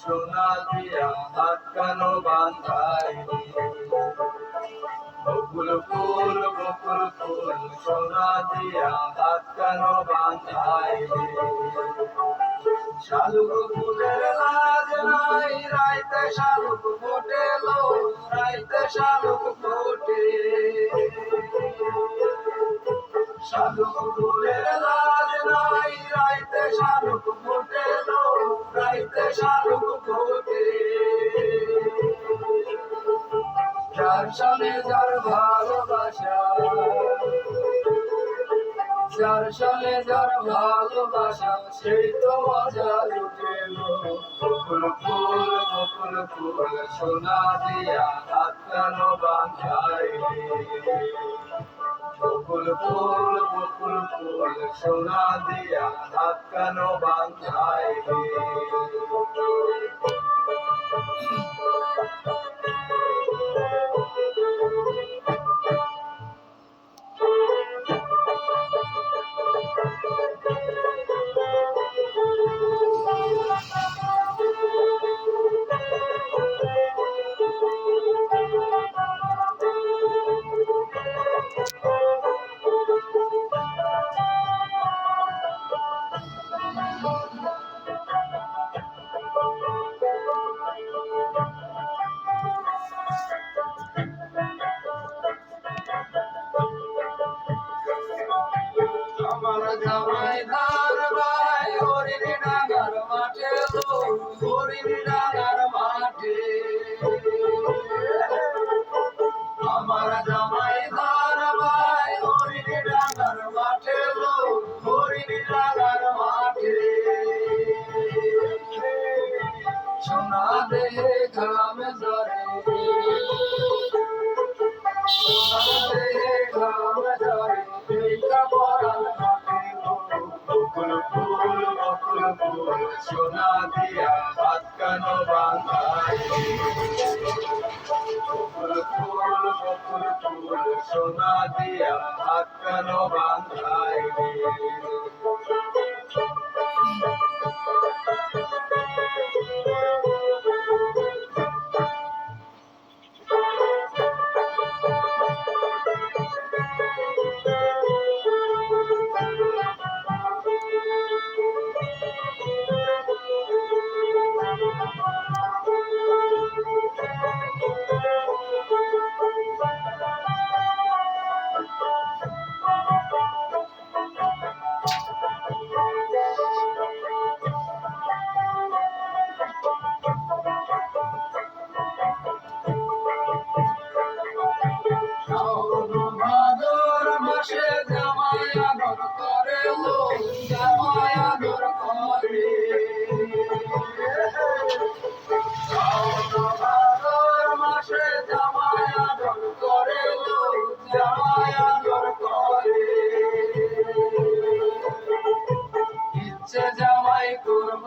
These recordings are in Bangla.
সোনা দিয়া হাত কেন বান্ধাই বকুল ফুল বকুল ফুল সোনা দিয়া হাত কেন বান্ধাই শালুক ফুলের শালুক ফোটে শালুক ফুলের লাজ নাই, রাইতে শালুক ফোটে রাইতে শালুক ফোটে যার সামনে যার ভালোবাসা, যার সামনে যার ভালোবাসা, সেই তো মজা লুটেল বকুল ফুল বকুল ফুল, সোনা দিয়া হাত কেন বাঁধাই বকুল ফুল বকুল ফুল সোনা দিয়া হাত কেন বাঁধাই আমার জামাই ধার ভাই হরিণ ডাঙ্গার মাঠে লো হরিণ ডাঙ্গার মাঠে। সোনা দে ঘাম জরে সোনা দে ঘাম জরে এইটা পরাণ ফুল সোনা দিয়া হাত কেন বাঁধাই বকুল ফুল বকুল ফুল সোনা দিয়া হাত কেন বাঁধাই মাসে জামাই আদর করে আদর করে। মাসে জামাই আদর করে আদর করে। ইচ্ছে জামাই করব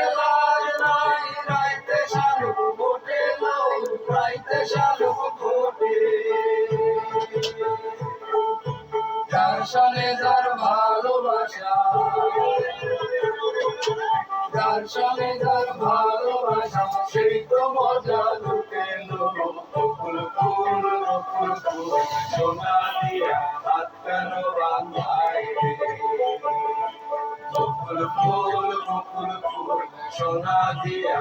সঙ্গে যার ভালোবাসা। সঙ্গে যার ভালোবাসা, সেই তো মজা লুটেল বকুল ফুল বকুল ফুল, সোনা দিয়া বাঁধাই বকুল ফুল বকুল ফুল, সোনা দিয়া